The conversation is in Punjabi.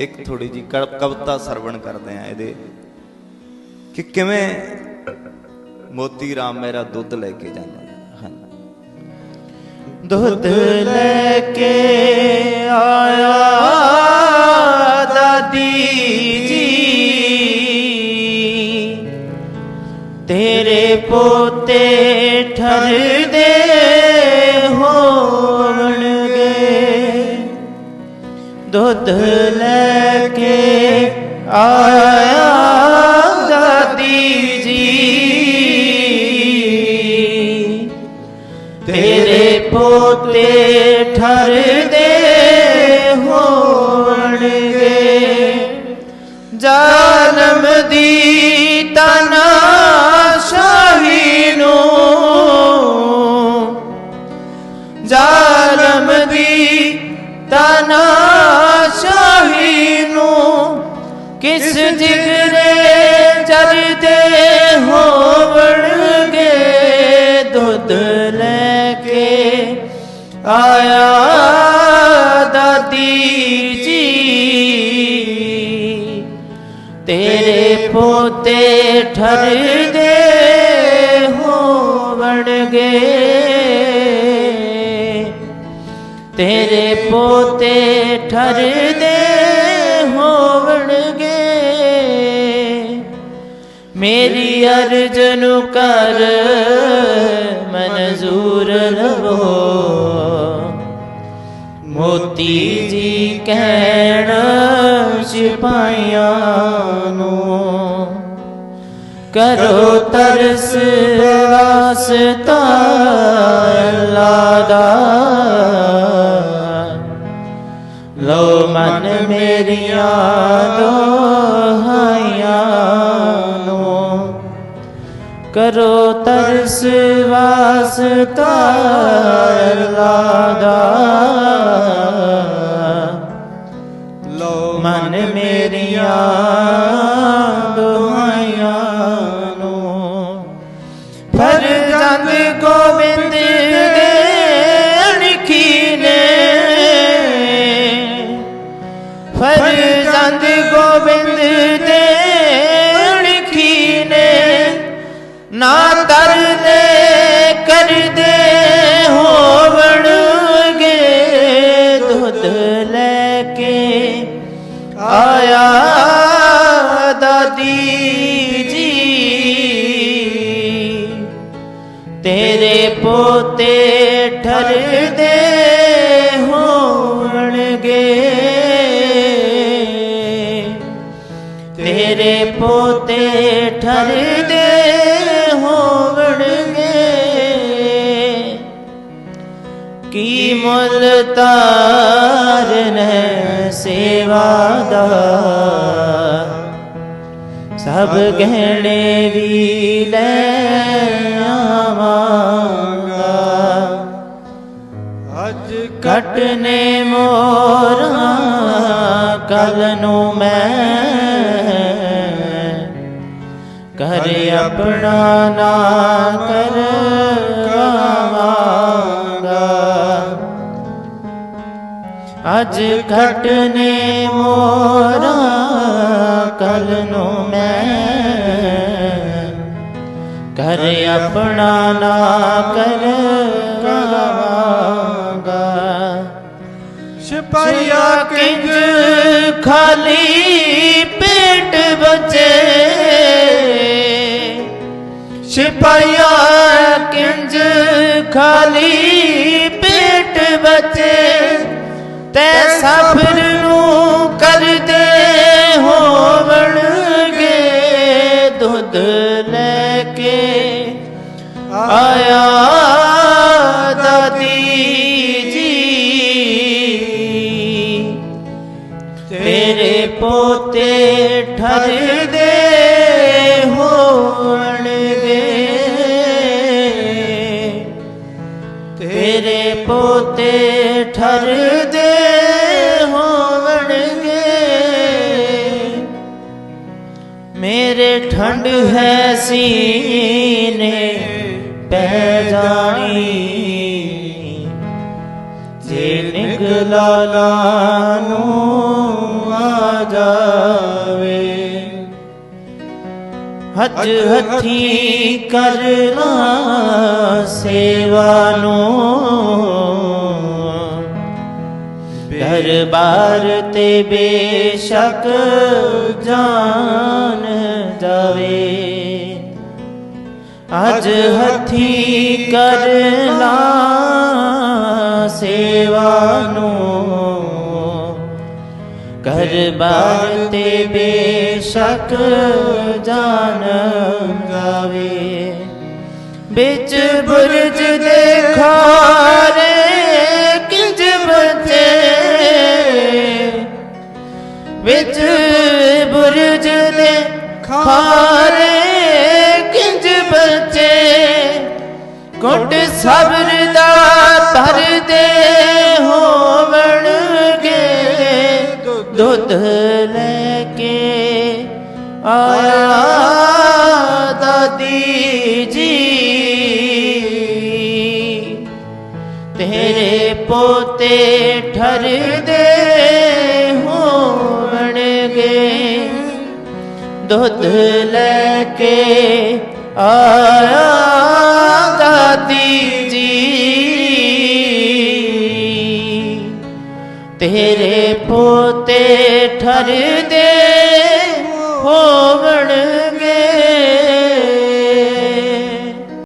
ਇੱਕ ਥੋੜੀ ਜੀ ਕਵਿਤਾ ਸਰਵਣ ਕਰਦੇ ਆ ਇਹਦੇ। ਕਿ ਕਿਵੇਂ ਮੋਤੀ ਰਾਮ ਮੇਰਾ ਦੁੱਧ ਲੈ ਕੇ ਜਾਂਦਾ ਹਾਂ। ਦੁੱਧ ਲੈ ਕੇ ਆਇਆ ਦਾਦੀ ਜੀ। ਤੇਰੇ ਪੋਤੇ ਠਰਦੇ ਦੁੱਧ ਲੈ ਕੇ ਆਇਆ ਦਾਦੀ ਜੀ ਤੇਰੇ ਪੋਤੇ ਠਰਦੇ ਕਿਸ ਜਿਗਰੇ ਜਰਦੇ ਹੋਵਣਗੇ, ਦੁੱਧ ਲੈ ਕੇ ਆਇਆ ਦਾਦੀ ਜੀ। ਤੇਰੇ ਪੋਤੇ ਠਰਦੇ ਹੋਵਣਗੇ। ਤੇਰੇ ਪੋਤੇ ਠਰਦੇ ਹੋਵਣਗੇ। ਮੇਰੀ ਅਰਜ ਨੂੰ ਕਰ, ਮਨਜ਼ੂਰ ਲਵੋ ਮੋਤੀ ਜੀ ਕਹਿਣ ਸਿਪਾਈਆਂ ਨੂੰ, ਕਰੋ ਤਰਸ ਵਾਸਤਾ ਅੱਲਾ ਦਾ ਲੋ ਮਨ ਮੇਰੀਆਂ ਕਰੋ ਤਰਸ ਵਾਸਤਾ ਅੱਲਾ ਦਾ ਲੋ ਮਨ ਮੇਰੀਆਂ ਦੁਆਈਆਂ ਨੂੰ। ਫਰਜ਼ੰਦ ਗੋਬਿੰਦ ਦੇ ਅਣਖੀ ਨੇ ਫਰਜ਼ੰਦ ਗੋਬਿੰਦ ਪੋਤੇ ਠਰਦੇ ਹੋਣਗੇ। ਤੇਰੇ ਪੋਤੇ ਠਰਦੇ ਹੋਵਣਗੇ ਕੀ ਮੁੱਲ ਤਾਰਨ ਸੇਵਾ ਦਾ? ਸਭ ਗਹਿਣੇ ਵੀ ਲੈ ਆਵਾਂਗਾ ਕਟਨੇ ਮੋਰਾ ਕਲ ਨੂੰ ਮੈਂ ਕਰ ਆਪਣਾ ਨਾ ਕਰ ਅੱਜ ਘਟਨੇ ਮੋਰਾ ਕਲ ਨੂੰ ਮੈਂ ਕਰ ਆਪਣਾ ਨਾ ਕਰ ਸਿਪਾਹੀਆ ਕਿੰਜ ਖਾਲੀ ਪੇਟ ਬਚੇ। ਸਿਪਾਹੀਆ ਕਿੰਜ ਖਾਲੀ ਪੇਟ ਬਚੇ। ਤੈ ਸਬਰ ਨੂੰ ਕਰਦੇ ਹੋਵਣਗੇ। ਦੁੱਧ ਲੈ ਕੇ ਆਇਆ ਠੰਡ ਹੈ ਸੀਨੇ ਪੈ ਜਾਣੀ। ਜੇ ਨਿਗਲਾ ਨੂੰ ਆ ਜਾਵੇ ਹੱਜ ਹੱਥੀ ਕਰਨਾ ਸੇਵਾ ਨੂੰ। ਦਰਬਾਰ ਤੇ ਬੇਸ਼ੱਕ ਜਾਨ ਜਾਵੇ। ਅਜ ਹੱਥੀ ਕਰ ਲਾ ਸੇਵਾ ਨੂੰ। ਕਰ ਬਾਰ ਤੇ ਬੇਸ਼ੱਕ ਜਾਨ ਗਾਵੇ। ਵਿੱਚ ਬੁਰਜ ਦੇ ਖਾਰੇ ਕਿੰਜ ਬਚੇ? ਗੁੱਟ ਸਬਰ ਦਾ ਧਰਦੇ ਹੋਵਣਗੇ। ਦੁੱਧ ਲੈ ਕੇ ਆਇਆ ਦਾਦੀ ਜੀ। ਤੇਰੇ ਪੋਤੇ ਠਰਦੇ ਦੁੱਧ ਲੈ ਕੇ ਆਇਆ ਦਾਦੀ ਜੀ। ਤੇਰੇ ਪੋਤੇ ਠਰਦੇ ਹੋ